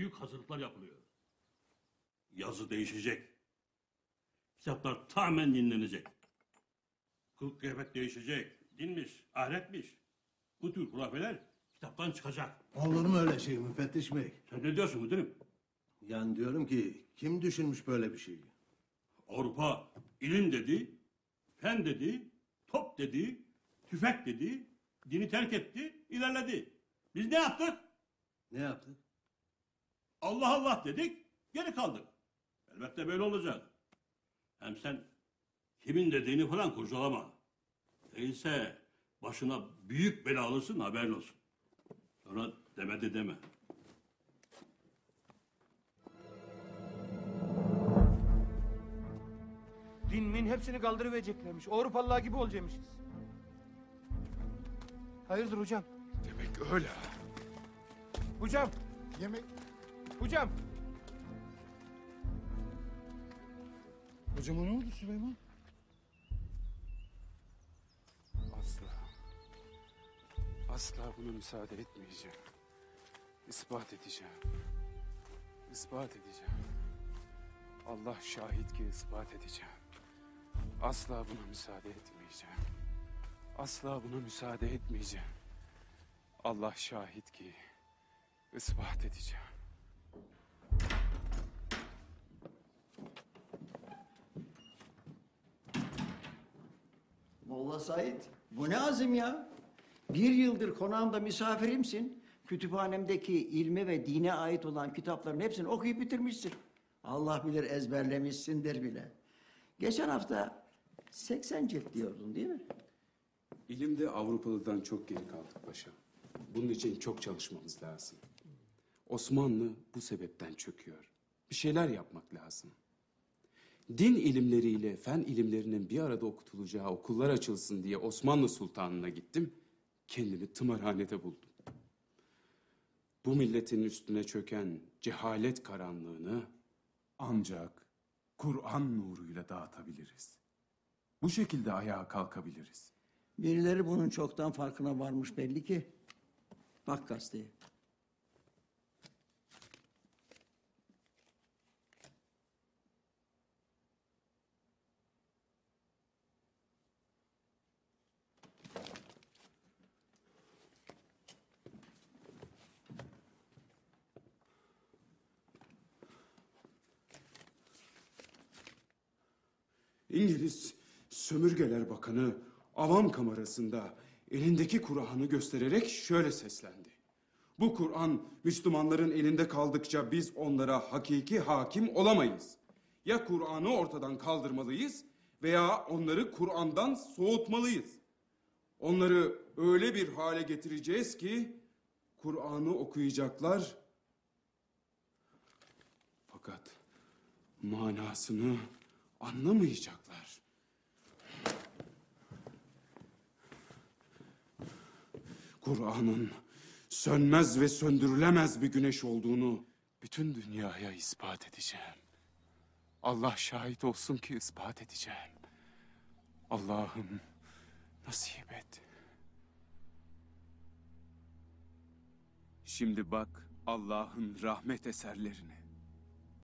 büyük hazırlıklar yapılıyor. Yazı değişecek. Kitaplar tamamen yenilenecek. Kılık kıyafet değişecek. Dinmiş, ahiretmiş. Bu tür hurafeler kitaptan çıkacak. Olur mu öyle şey müfettiş bey? Sen ne diyorsun müdürüm? Yani diyorum ki kim düşünmüş böyle bir şeyi? Avrupa ilim dedi, fen dedi, top dedi, tüfek dedi, dini terk etti, ilerledi. Biz ne yaptık? Ne yaptık? Allah Allah dedik, geri kaldık. Elbette böyle olacak. Hem sen kimin dediğini falan kurcalama. Değilse başına büyük bela alırsın haberin olsun. Sonra demedi deme. Din min hepsini kaldırıvereceklermiş. Avrupalılar gibi olacakmışız. Hayırdır hocam? Demek öyle ha. Hocam! Yemek... Hocam! Hocama ne oldu Süleyman? Asla. Asla buna müsaade etmeyeceğim. İspat edeceğim. İspat edeceğim. Allah şahit ki ispat edeceğim. Asla buna müsaade etmeyeceğim. Asla buna müsaade etmeyeceğim. Allah şahit ki ispat edeceğim. Said, bu ne azim ya? Bir yıldır konağımda misafirimsin. Kütüphanemdeki ilme ve dine ait olan kitapların hepsini okuyup bitirmişsin. Allah bilir ezberlemişsindir bile. Geçen hafta 80 cilt diyordun değil mi? İlimde Avrupalı'dan çok geri kaldık paşa. Bunun için çok çalışmamız lazım. Osmanlı bu sebepten çöküyor. Bir şeyler yapmak lazım. Din ilimleriyle fen ilimlerinin bir arada okutulacağı okullar açılsın diye Osmanlı Sultanı'na gittim. Kendimi tımarhanede buldum. Bu milletin üstüne çöken cehalet karanlığını Ancak Kur'an nuruyla dağıtabiliriz. Bu şekilde ayağa kalkabiliriz. Birileri bunun çoktan farkına varmış belli ki. Bak gazeteye. İngiliz Sömürgeler Bakanı avam kamerasında elindeki Kur'an'ı göstererek şöyle seslendi. Bu Kur'an Müslümanların elinde kaldıkça biz onlara hakiki hakim olamayız. Ya Kur'an'ı ortadan kaldırmalıyız veya onları Kur'an'dan soğutmalıyız. Onları öyle bir hale getireceğiz ki Kur'an'ı okuyacaklar fakat manasını anlamayacaklar. Kur'an'ın sönmez ve söndürülemez bir güneş olduğunu bütün dünyaya ispat edeceğim. Allah şahit olsun ki ispat edeceğim. Allah'ım nasip et. Şimdi bak Allah'ın rahmet eserlerine.